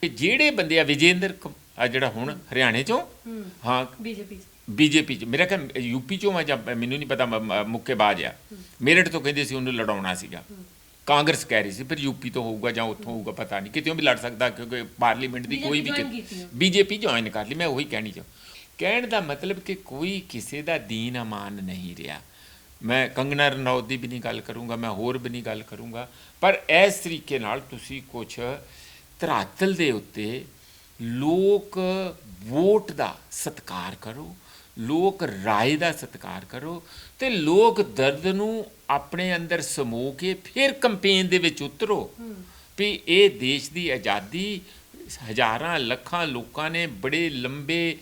ਕਿ ਜਿਹੜੇ ਬੰਦੇ ਆ ਵਿਜੇਂਦਰ ਆ ਜਿਹੜਾ ਹੁਣ ਹਰਿਆਣੇ ਚੋਂ? ਹੂੰ। ਬੀਜੇਪੀ ਬੀਜੇਪੀ ਚ। ਮੇਰਾ ਖਿਆਲ ਯੂਪੀ ਚੋਂ ਆ ਜਾਂ ਮੈਨੂੰ ਨਹੀਂ ਪਤਾ ਮ- ਮ- ਮੁੱਕੇਬਾਜ਼ ਆ। ਮੇਰਠ ਤੋਂ ਕਹਿੰਦੇ ਸੀ ਉਹਨੂੰ ਲੜਾਉਣਾ ਸੀਗਾ। ਕਾਂਗਰਸ ਕਹਿ ਰਹੀ ਸੀ ਫਿਰ ਯੂਪੀ ਤੋਂ ਹੋਊਗਾ ਜਾਂ ਉੱਥੋਂ ਹੋਊਗਾ ਪਤਾ ਨਹੀਂ। ਕਿਤੇੋਂ ਵੀ ਲੜ ਸਕਦਾ ਕਿਉਂਕਿ ਪਾਰਲੀਮੈਂਟ ਦੀ ਕੋਈ ਵੀ। ਬੀਜੇਪੀ ਜੁਆਇਨ ਕਰ ਲਈ ਮੈਂ ਉਹੀ ਕਹਿਣੀ ਚਾਹ। ਕਹਿਣ ਦਾ ਮਤਲਬ ਕਿ ਕੋਈ ਕਿਸੇ ਦਾ ਦੀਨ ਅਮਾਨ ਨਹੀਂ ਰਿਹਾ। ਮੈਂ ਕੰਗਨਾ ਰਣੌਤ ਦੀ ਵੀ ਨਹੀਂ ਗੱਲ ਕਰੂੰਗਾ ਮੈਂ ਹੋਰ ਵੀ ਨਹੀਂ ਗੱਲ ਕਰੂੰਗਾ। ਪਰ ਇਸ ਤਰੀਕੇ ਨਾਲ ਤੁਸੀਂ ਕੁਝ ਧਰਾਤਲ ਦੇ ਉੱਤੇ ਲੋਕ ਵੋਟ ਦਾ ਸਤਿਕਾਰ ਕਰੋ, ਲੋਕ ਰਾਏ ਦਾ ਸਤਿਕਾਰ ਕਰੋ ਤੇ ਲੋਕ ਦਰਦ ਨੂੰ ਆਪਣੇ ਅੰਦਰ ਸਮੋ ਕੇ ਫਿਰ ਕੰਪੇਨ ਦੇ ਵਿੱਚ ਉਤਰੋ ਵੀ ਇਹ ਦੇਸ਼ ਦੀ ਆਜ਼ਾਦੀ ਹਜ਼ਾਰਾਂ ਲੱਖਾਂ ਲੋਕਾਂ ਨੇ ਬੜੇ ਲੰਬੇ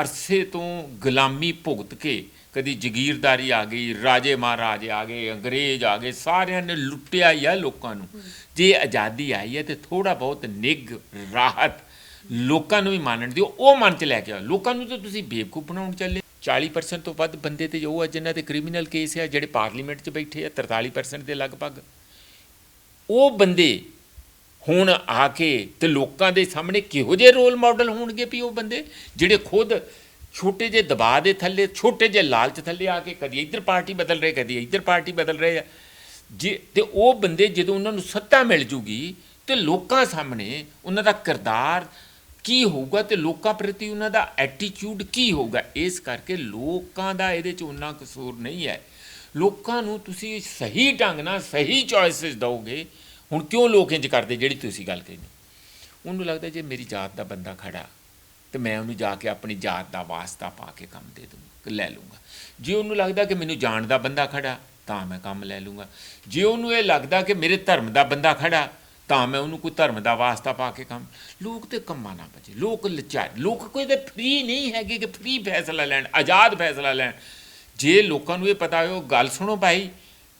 ਅਰਸੇ ਤੋਂ ਗੁਲਾਮੀ ਭੁਗਤ ਕੇ ਕਦੀ ਜ਼ਗੀਰਦਾਰੀ ਆ ਗਈ ਰਾਜੇ ਮਹਾਰਾਜੇ ਆ ਗਏ ਅੰਗਰੇਜ਼ ਆ ਗਏ ਸਾਰਿਆਂ ਨੇ ਲੁੱਟਿਆ ਹੀ ਆ ਲੋਕਾਂ ਨੂੰ। ਜੇ ਆਜ਼ਾਦੀ ਆਈ ਹੈ ਤੇ ਥੋੜਾ ਬਹੁਤ ਨਿੱਘ ਰਾਹਤ ਲੋਕਾਂ ਨੂੰ ਵੀ ਮਾਨਣ ਦਿਓ ਉਹ ਮਨ ਚ ਲੈ ਕੇ ਆਓ। ਲੋਕਾਂ ਨੂੰ ਤਾਂ ਤੁਸੀਂ ਬੇਵਕੂਫ ਬਣਾਉਣ ਚੱਲੇ। 40% ਤੋਂ ਵੱਧ ਬੰਦੇ ਤੇ ਉਹ ਆ ਜਿਨ੍ਹਾਂ ਤੇ ਕ੍ਰਿਮੀਨਲ ਕੇਸ ਆ ਜਿਹੜੇ ਪਾਰਲੀਮੈਂਟ 'ਚ ਬੈਠੇ ਆ 43% ਦੇ ਲਗਭਗ। ਉਹ ਬੰਦੇ ਹੁਣ ਆ ਕੇ ਤੇ ਲੋਕਾਂ ਦੇ ਸਾਹਮਣੇ ਕਿਹੋ ਜਿਹੇ ਰੋਲ ਮਾਡਲ ਹੋਣਗੇ ਵੀ ਉਹ ਬੰਦੇ ਜਿਹੜੇ ਖੁਦ ਛੋਟੇ ਜਿਹੇ ਦਬਾਅ ਦੇ ਥੱਲੇ, ਛੋਟੇ ਜਿਹੇ ਲਾਲਚ ਥੱਲੇ ਆ ਕੇ ਕਦੀ ਇੱਧਰ ਪਾਰਟੀ ਬਦਲ ਰਹੇ, ਕਦੀ ਇੱਧਰ ਪਾਰਟੀ ਬਦਲ ਰਹੇ ਆ। ਜੇ ਤੇ ਉਹ ਬੰਦੇ ਜਦੋਂ ਉਹਨਾਂ ਨੂੰ ਸੱਤਾ ਮਿਲ ਜੂਗੀ ਤੇ ਲੋਕਾਂ ਸਾਹਮਣੇ ਉਹਨਾਂ ਦਾ ਕਿਰਦਾਰ ਕੀ ਹੋਊਗਾ ਤੇ ਲੋਕਾਂ ਪ੍ਰਤੀ ਉਹਨਾਂ ਦਾ ਐਟੀਟਿਊਡ ਕੀ ਹੋਊਗਾ, ਇਸ ਕਰਕੇ ਲੋਕਾਂ ਦਾ ਇਹਦੇ 'ਚ ਉਹਨਾਂ ਕਸੂਰ ਨਹੀਂ ਹੈ। ਲੋਕਾਂ ਨੂੰ ਤੁਸੀਂ ਸਹੀ ਢੰਗ ਨਾਲ ਸਹੀ ਚੋਇਸਸ ਦਿਓਗੇ ਹੁਣ ਕਿਉਂ ਲੋਕ ਇੰਜ ਕਰਦੇ ਜਿਹੜੀ ਤੁਸੀਂ ਗੱਲ ਕਹੀ ਉਹਨੂੰ ਲੱਗਦਾ ਜੇ ਮੇਰੀ ਜਾਤ ਦਾ ਬੰਦਾ ਖੜਾ ਤੇ ਮੈਂ ਉਹਨੂੰ ਜਾ ਕੇ ਆਪਣੀ ਜਾਤ ਦਾ ਵਾਸਤਾ ਪਾ ਕੇ ਕੰਮ ਦੇ ਦੂੰਗਾ ਲੈ ਲੂੰਗਾ ਜੇ ਉਹਨੂੰ ਲੱਗਦਾ ਕਿ ਮੈਨੂੰ ਜਾਣ ਦਾ ਬੰਦਾ ਖੜਾ, ਤਾਂ ਮੈਂ ਕੰਮ ਲੈ ਲੂੰਗਾ ਜੇ ਉਹਨੂੰ ਇਹ ਲੱਗਦਾ ਕਿ ਮੇਰੇ ਧਰਮ ਦਾ ਬੰਦਾ ਖੜਾ, ਤਾਂ ਮੈਂ ਉਹਨੂੰ ਕੋਈ ਧਰਮ ਦਾ ਵਾਸਤਾ ਪਾ ਕੇ ਕੰਮ, ਲੋਕ ਤੇ ਕੰਮਾਂ ਨਾ ਬਚੇ, ਲੋਕ ਲਚਾਰ, ਲੋਕ ਕੋਈ ਤੇ ਫ੍ਰੀ ਨਹੀਂ ਹੈਗੇ ਕਿ ਫ੍ਰੀ ਫੈਸਲਾ ਲੈਣ, ਆਜ਼ਾਦ ਫੈਸਲਾ ਲੈਣ। ਜੇ ਲੋਕਾਂ ਨੂੰ ਇਹ ਪਤਾ ਹੋ ਗੱਲ ਸੁਣੋ ਭਾਈ।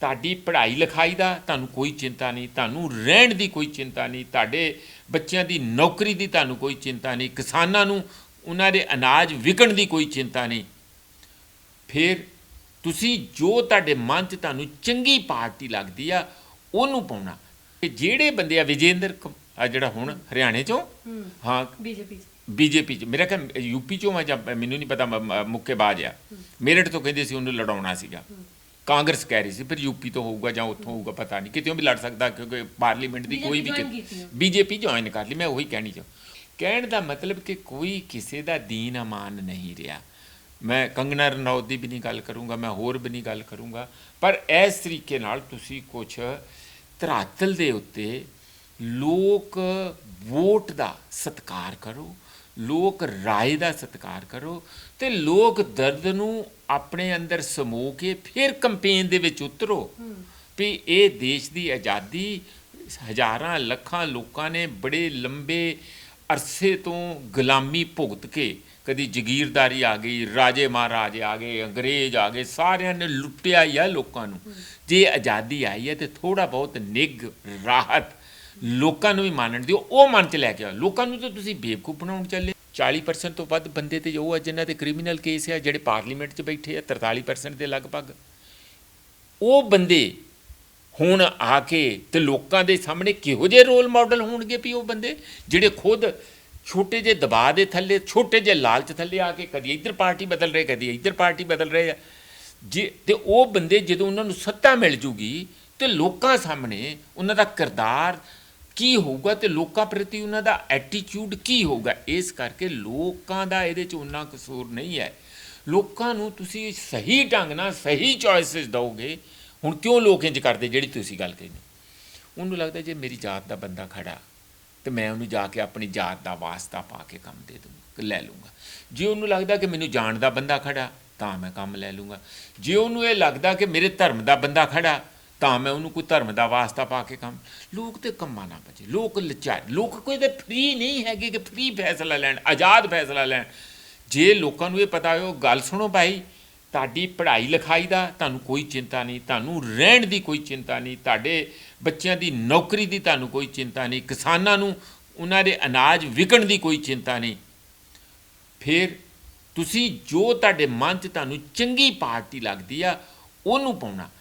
ਤੁਹਾਡੀ ਪੜ੍ਹਾਈ ਲਿਖਾਈ ਦਾ ਤੁਹਾਨੂੰ ਕੋਈ ਚਿੰਤਾ ਨਹੀਂ ਤੁਹਾਨੂੰ ਰਹਿਣ ਦੀ ਕੋਈ ਚਿੰਤਾ ਨਹੀਂ ਤੁਹਾਡੇ ਬੱਚਿਆਂ ਦੀ ਨੌਕਰੀ ਦੀ ਤੁਹਾਨੂੰ ਕੋਈ ਚਿੰਤਾ ਨਹੀਂ ਕਿਸਾਨਾਂ ਨੂੰ ਉਹਨਾਂ ਦੇ ਅਨਾਜ ਵਿਕਣ ਦੀ ਕੋਈ ਚਿੰਤਾ ਨਹੀਂ। ਫਿਰ ਤੁਸੀਂ ਜੋ ਤੁਹਾਡੇ ਮਨ 'ਚ ਤੁਹਾਨੂੰ ਚੰਗੀ ਪਾਰਟੀ ਲੱਗਦੀ ਆ ਉਹਨੂੰ ਪਾਉਣਾ। ਤੇ ਜਿਹੜੇ ਬੰਦੇ ਆ ਵਿਜੇਂਦਰ ਕ- ਆ ਜਿਹੜਾ ਹੁਣ ਹਰਿਆਣੇ ਚੋਂ? ਹੂੰ ਬੀਜੇਪੀ ਬੀਜੇਪੀ ਚ। ਮੇਰਾ ਖਿਆਲ ਯੂਪੀ ਚੋਂ ਜਾਂ ਮੈਨੂੰ ਨਹੀਂ ਪਤਾ ਮ- ਮ- ਮੁੱਕੇਬਾਜ਼ ਆ। ਮੇਰਠ ਤੋਂ ਕਹਿੰਦੇ ਸੀ ਉਹਨੂੰ ਲੜਾਉਣਾ ਸੀਗਾ। ਕਾਂਗਰਸ ਕਹਿ ਰਹੀ ਸੀ ਫਿਰ ਯੂਪੀ ਤੋਂ ਹੋਊਗਾ ਜਾਂ ਉੱਥੋਂ ਹੋਊਗਾ ਪਤਾ ਨਹੀਂ ਕਿਤੇੋਂ ਵੀ ਲੜ ਸਕਦਾ ਕਿਉਂਕਿ ਪਾਰਲੀਮੈਂਟ ਦੀ ਕੋਈ ਵੀ। ਬੀਜੇਪੀ ਜੁਆਇਨ ਕਰ ਲਈ ਮੈਂ ਉਹੀ ਕਹਿਣੀ ਚਾਹ ਕਹਿਣ ਦਾ ਮਤਲਬ ਕਿ ਕੋਈ ਕਿਸੇ ਦਾ ਦੀਨ ਅਮਾਨ ਨਹੀਂ ਰਿਹਾ ਮੈਂ ਕੰਗਨਾ ਰਣੌਤ ਦੀ ਵੀ ਨਹੀਂ ਗੱਲ ਕਰੂੰਗਾ ਮੈਂ ਹੋਰ ਵੀ ਨਹੀਂ ਗੱਲ ਕਰੂੰਗਾ ਪਰ ਇਸ ਤਰੀਕੇ ਨਾਲ ਤੁਸੀਂ ਕੁਝ ਧਰਾਤਲ ਦੇ ਉੱਤੇ ਲੋਕ ਵੋਟ ਦਾ ਸਤਿਕਾਰ ਕਰੋ ਲੋਕ ਰਾਏ ਦਾ ਸਤਿਕਾਰ ਕਰੋ ਤੇ ਲੋਕ ਦਰਦ ਨੂੰ ਆਪਣੇ ਅੰਦਰ ਸਮੋ ਕੇ ਫਿਰ ਕੰਪੇਨ ਦੇ ਵਿੱਚ ਉਤਰੋ ਵੀ ਇਹ ਦੇਸ਼ ਦੀ ਆਜ਼ਾਦੀ ਹਜ਼ਾਰਾਂ ਲੱਖਾਂ ਲੋਕਾਂ ਨੇ ਬੜੇ ਲੰਬੇ ਅਰਸੇ ਤੋਂ ਗੁਲਾਮੀ ਭੁਗਤ ਕੇ ਕਦੀ ਜ਼ਗੀਰਦਾਰੀ ਆ ਗਈ ਰਾਜੇ ਮਹਾਰਾਜੇ ਆ ਗਏ ਅੰਗਰੇਜ਼ ਆ ਗਏ ਸਾਰਿਆਂ ਨੇ ਲੁੱਟਿਆ ਹੀ ਆ ਲੋਕਾਂ ਨੂੰ। ਜੇ ਆਜ਼ਾਦੀ ਆਈ ਹੈ ਤੇ ਥੋੜਾ ਬਹੁਤ ਨਿੱਘ ਰਾਹਤ ਲੋਕਾਂ ਨੂੰ ਵੀ ਮਾਨਣ ਦਿਓ, ਉਹ ਮਨ ਚ ਲੈ ਕੇ ਆਓ। ਲੋਕਾਂ ਨੂੰ ਤਾਂ ਤੁਸੀਂ ਬੇਵਕੂਫ ਬਣਾਉਣ ਚੱਲੇ। 40% ਤੋਂ ਵੱਧ ਬੰਦੇ ਤੇ ਉਹ ਆ ਜਿਨ੍ਹਾਂ ਤੇ ਕ੍ਰਿਮੀਨਲ ਕੇਸ ਆ, ਜਿਹੜੇ ਪਾਰਲੀਮੈਂਟ 'ਚ ਬੈਠੇ ਆ 43% ਦੇ ਲਗਭਗ। ਉਹ ਬੰਦੇ ਹੁਣ ਆ ਕੇ ਤੇ ਲੋਕਾਂ ਦੇ ਸਾਹਮਣੇ ਕਿਹੋ ਜਿਹੇ ਰੋਲ ਮਾਡਲ ਹੋਣਗੇ ਵੀ ਉਹ ਬੰਦੇ? ਜਿਹੜੇ ਖੁਦ ਛੋਟੇ ਜਿਹੇ ਦਬਾਅ ਦੇ ਥੱਲੇ, ਛੋਟੇ ਜਿਹੇ ਲਾਲਚ ਥੱਲੇ ਆ ਕੇ ਕਦੀ ਇੱਧਰ ਪਾਰਟੀ ਬਦਲ ਰਹੇ, ਕਦੀ ਇੱਧਰ ਪਾਰਟੀ ਬਦਲ ਰਹੇ ਆ। ਜੇ ਤੇ ਉਹ ਬੰਦੇ ਜਦੋਂ ਉਹਨਾਂ ਨੂੰ ਸੱਤਾ ਮਿਲ ਜੂਗੀ ਤੇ ਲੋਕਾਂ ਸਾਹਮਣੇ ਉਹਨਾਂ ਦਾ ਕਿਰਦਾਰ ਕੀ ਹੋਊਗਾ ਤੇ ਲੋਕਾਂ ਪ੍ਰਤੀ ਉਹਨਾਂ ਦਾ ਐਟੀਟਿਊਡ ਕੀ ਹੋਊਗਾ? ਇਸ ਕਰਕੇ ਲੋਕਾਂ ਦਾ ਇਹਦੇ 'ਚ ਉਹਨਾਂ ਕਸੂਰ ਨਹੀਂ ਹੈ। ਲੋਕਾਂ ਨੂੰ ਤੁਸੀਂ ਸਹੀ ਢੰਗ ਨਾਲ ਸਹੀ ਚੋਇਸਸ ਦਿਓਗੇ, ਹੁਣ ਕਿਉਂ ਲੋਕ ਇੰਜ ਕਰਦੇ ਜਿਹੜੀ ਤੁਸੀਂ ਗੱਲ ਕਹਿੰਦੇ ਉਹਨੂੰ ਲੱਗਦਾ ਜੇ ਮੇਰੀ ਜਾਤ ਦਾ ਬੰਦਾ ਖੜਾ, ਤੇ ਮੈਂ ਉਹਨੂੰ ਜਾ ਕੇ ਆਪਣੀ ਜਾਤ ਦਾ ਵਾਸਤਾ ਪਾ ਕੇ ਕੰਮ ਦੇ ਦੂੰਗਾ ਲੈ ਲੂੰਗਾ ਜੇ ਉਹਨੂੰ ਲੱਗਦਾ ਕਿ ਮੈਨੂੰ ਜਾਣ ਦਾ ਬੰਦਾ ਖੜਾ, ਤਾਂ ਮੈਂ ਕੰਮ ਲੈ ਲੂੰਗਾ ਜੇ ਉਹਨੂੰ ਇਹ ਲੱਗਦਾ ਕਿ ਮੇਰੇ ਧਰਮ ਦਾ ਬੰਦਾ ਖੜਾ ਤਾਂ ਮੈਂ ਉਹਨੂੰ ਕੋਈ ਧਰਮ ਦਾ ਵਾਸਤਾ ਪਾ ਕੇ ਕੰਮ ਲੋਕ ਤੇ ਕੰਮਾਂ ਨਾ ਬਚੇ ਲੋਕ ਲਚਾਰ, ਲੋਕ ਕੋਈ ਤੇ ਫ੍ਰੀ ਨਹੀਂ ਹੈਗੇ ਕਿ ਫ੍ਰੀ ਫੈਸਲਾ ਲੈਣ, ਆਜ਼ਾਦ ਫੈਸਲਾ ਲੈਣ। ਜੇ ਲੋਕਾਂ ਨੂੰ ਇਹ ਪਤਾ ਹੋ ਗੱਲ ਸੁਣੋ ਭਾਈ, ਤੁਹਾਡੀ ਪੜ੍ਹਾਈ ਲਿਖਾਈ ਦਾ ਤੁਹਾਨੂੰ ਕੋਈ ਚਿੰਤਾ ਨਹੀਂ, ਤੁਹਾਨੂੰ ਰਹਿਣ ਦੀ ਕੋਈ ਚਿੰਤਾ ਨਹੀਂ, ਤੁਹਾਡੇ ਬੱਚਿਆਂ ਦੀ ਨੌਕਰੀ ਦੀ ਤੁਹਾਨੂੰ ਕੋਈ ਚਿੰਤਾ ਨਹੀਂ, ਕਿਸਾਨਾਂ ਨੂੰ ਉਹਨਾਂ ਦੇ ਅਨਾਜ ਵਿਕਣ ਦੀ ਕੋਈ ਚਿੰਤਾ ਨਹੀਂ। ਫਿਰ ਤੁਸੀਂ ਜੋ ਤੁਹਾਡੇ ਮਨ 'ਚ ਤੁਹਾਨੂੰ ਚੰਗੀ ਪਾਰਟੀ ਲੱਗਦੀ ਆ, ਉਹਨੂੰ ਪਾਉਣਾ।